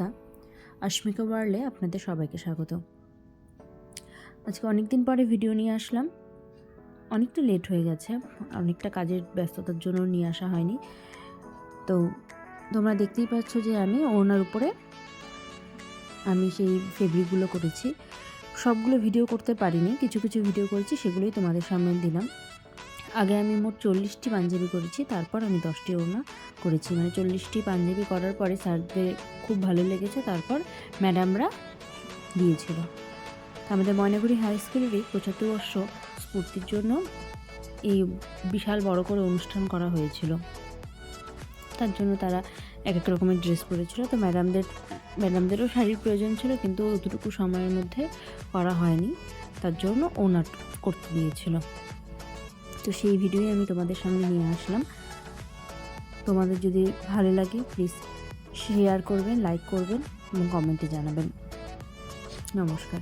অস্মিকা অস্মিকা ওয়ার্ল্ডে আপনাদের সবাইকে স্বাগত। আজকে অনেক দিন পরে ভিডিও নিয়ে আসলাম। অনেকটা লেট হয়ে গেছে। অনেকটা কাজের ব্যস্ততার জন্য নিয়ে আসা হয়নি। তো তোমরা দেখতেই পাচ্ছ যে আমি ওনার উপরে আমি সেই ফেব্রিকগুলো করেছি। সবগুলো ভিডিও করতে পারিনি। কিছু কিছু ভিডিও করেছি, সেগুলোই তোমাদের সামনে দিলাম। আগে আমি মোট চল্লিশটি পাঞ্জাবি করেছি, তারপর আমি দশটি ওড়না করেছি। মানে চল্লিশটি পাঞ্জাবি করার পরে স্যারদের খুব ভালো লেগেছে, তারপর ম্যাডামরা দিয়েছিল। আমাদের ময়নাগুড়ি হাই স্কুলেরই পঁচাত্তর বর্ষ স্ফূর্তির জন্য এই বিশাল বড় করে অনুষ্ঠান করা হয়েছিল। তার জন্য তারা এক এক রকমের ড্রেস পরেছিল। তো ম্যাডামদের, ম্যাডামদেরও শাড়ির প্রয়োজন ছিল, কিন্তু অতটুকু সময়ের মধ্যে করা হয়নি। তার জন্য ওনার করতে দিয়েছিল। তো সেই ভিডিওই আমি তোমাদের সামনে নিয়ে আসলাম। তোমাদের যদি ভালো লাগে প্লিজ শেয়ার করবেন লাইক করবেন এবং কমেন্টে জানাবেন। নমস্কার।